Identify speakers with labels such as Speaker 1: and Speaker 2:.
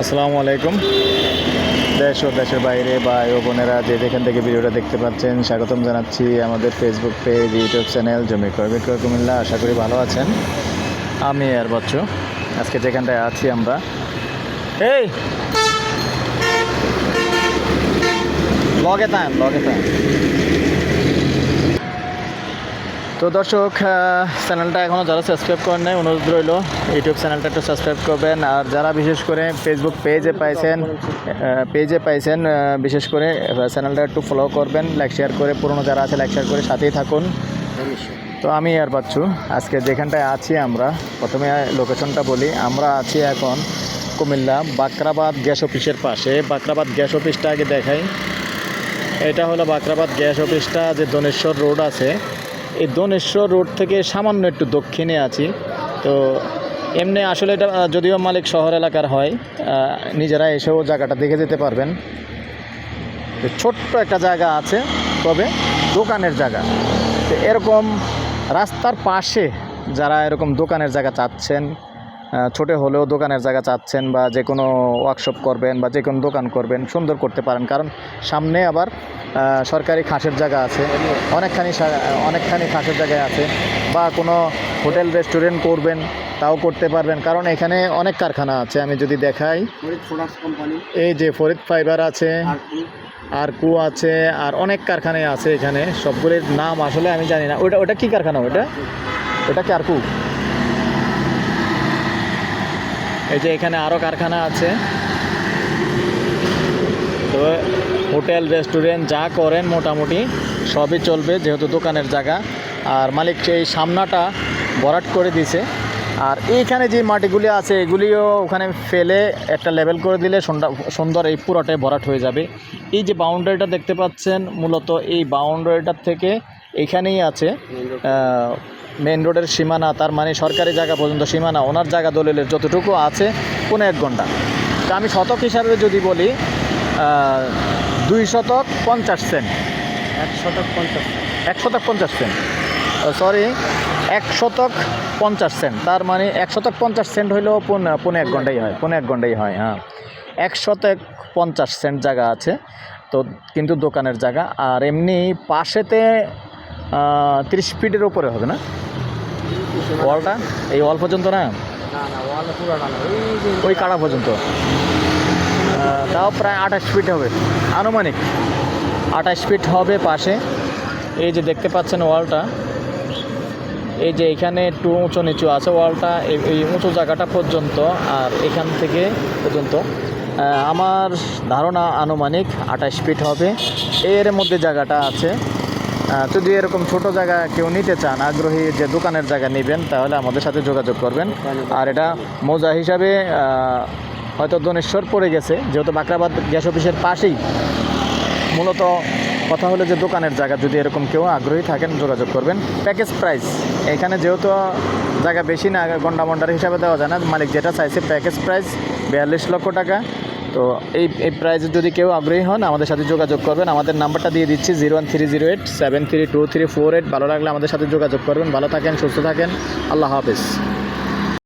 Speaker 1: আসসালামু আলাইকুম। দেশ ও দেশের বাইরে বা ও বোনেরা যে যেখান থেকে ভিডিওটা দেখতে পাচ্ছেন, স্বাগতম জানাচ্ছি আমাদের ফেসবুক পেজ ইউটিউব চ্যানেল জমি বিক্রয় কুমিল্লা। আশা করি ভালো আছেন। আমি আর বচ্চু। আজকে যেখানটায় আছি আমরা। এই! লগে তান লগে তান তো দর্শক চ্যানেলটা এখনও যারা সাবস্ক্রাইব করেন নাই, অনুরোধ রইল, ইউটিউব চ্যানেলটা একটু সাবস্ক্রাইব করবেন। আর যারা বিশেষ করে ফেসবুক পেজে পাইছেন পেজে পাইছেন বিশেষ করে চ্যানেলটা একটু ফলো করবেন লাইক শেয়ার করে, পুরনো যারা আছে লাইক শেয়ার করে সাথেই থাকুন। তো আমি আর বাচ্চু, আজকে যেখানটায় আছি আমরা, প্রথমে লোকেশনটা বলি, আমরা আছি এখন কুমিল্লা বাকরাবাদ গ্যাস অফিসের পাশে। বাকরাবাদ গ্যাস অফিসটা আগে দেখাই। এটা হলো বাকরাবাদ গ্যাস অফিসটা, যে দনেশ্বর রোড আছে। এই দনেশ্বর রোড থেকে সামান্য একটু দক্ষিণে আছি। তো এমনি আসলে এটা যদিও মালিক শহর এলাকার হয় নিজেরা এসেও জায়গাটা দেখে যেতে পারবেন। তো ছোট্ট একটা জায়গা আছে, তবে দোকানের জায়গা। তো এরকম রাস্তার পাশে যারা এরকম দোকানের জায়গা চাচ্ছেন ছোট হলেও দোকানের জায়গা চাচ্ছেন বা যে কোনো ওয়ার্কশপ করবেন বা যে কোনো দোকান করবেন, সুন্দর করতে পারেন। কারণ সামনে আবার সরকারি খাসের জায়গা আছে। অনেকখানি অনেকখানি খাসের জায়গায় আছে। বা কোনো হোটেল রেস্টুরেন্ট করবেন তাও করতে পারবেন। কারণ এখানে অনেক কারখানা আছে আমি যদি দেখাই। এই যে ফরিদ ফাইবার আছে
Speaker 2: আর কু।
Speaker 1: আছে আর অনেক কারখানায় আছে এখানে। সবগুলির নাম আসলে আমি জানি না। ওটা ওটা কি কারখানা ওটা ওটা কি আর কু? এই যে এখানে আরও কারখানা আছে। তো হোটেল, রেস্টুরেন্ট, যা করেন মোটামুটি সবই চলবে যেহেতু দোকানের জায়গা। আর মালিক এই সামনাটা ভরাট করে দিছে। আর এইখানে যে মাটিগুলি আছে, এগুলিও ওখানে ফেলে একটা লেভেল করে দিলে সুন্দর এই পুরোটাই ভরাট হয়ে যাবে। এই যে বাউন্ডারিটা দেখতে পাচ্ছেন, মূলত এই বাউন্ডারিটার থেকে এইখানেই আছে। মেন রোডের সীমানা, তার মানে সরকারি জায়গা পর্যন্ত সীমানা, ওনার জায়গা দলিলের যতটুকু আছে কোনো এক ঘণ্টা। তা আমি শতক হিসাবে যদি বলি দুই শতক পঞ্চাশ সেন্ট।
Speaker 2: এক শতক পঞ্চাশ
Speaker 1: এক শতক পঞ্চাশ সেন্ট। সরি এক শতক পঞ্চাশ সেন্ট। তার মানে এক শতক পঞ্চাশ সেন্ট হইলেও পৌনে পৌনে এক ঘন্টাই হয় পৌনে এক ঘন্টাই হয় হ্যাঁ। এক শতক পঞ্চাশ সেন্ট জায়গা আছে তো কিন্তু দোকানের জায়গা। আর এমনি পাশেতে তিরিশ ফিটের উপরে হবে না? ওয়ালটা? এই ওয়াল পর্যন্ত না?
Speaker 2: ওই
Speaker 1: কাড়া পর্যন্ত? তাও প্রায় আঠাশ ফিট হবে। আনুমানিক আঠাশ ফিট হবে পাশে। এই যে দেখতে পাচ্ছেন ওয়ালটা। এই যে এখানে একটু উঁচু নিচু আছে ওয়ালটা এই উঁচু জায়গাটা পর্যন্ত আর এখান থেকে পর্যন্ত। আমার ধারণা আনুমানিক আঠাশ ফিট হবে। এর মধ্যে জায়গাটা আছে। যদি এরকম ছোট জায়গা কেউ নিতে চান আগ্রহী যে দোকানের জায়গা নেবেন তাহলে আমাদের সাথে যোগাযোগ করবেন। আর এটা মোজা হিসাবে হয়তো দনেশ্বর পড়ে গেছে, যেহেতু বাকরাবাদ গ্যাস অফিসের পাশেই। মূলত কথা হলো যে দোকানের জায়গা, যদি এরকম কেউ আগ্রহী থাকেন, যোগাযোগ করবেন। প্যাকেজ প্রাইস এখানে যেহেতু জায়গা বেশি না, গন্ডা মন্ডার হিসাবে দেওয়া যায় না, মালিক যেটা চাইছে প্যাকেজ প্রাইস বিয়াল্লিশ লক্ষ টাকা। তো এই এই প্রাইসে যদি কেউ আগ্রহী হন, আমাদের সাথে যোগাযোগ করবেন। আমাদের নাম্বারটা দিয়ে দিচ্ছি zero one three zero eight seven three two three four eight ভালো লাগলে আমাদের সাথে যোগাযোগ করবেন। ভালো থাকেন, সুস্থ থাকেন। আল্লাহ হাফিজ।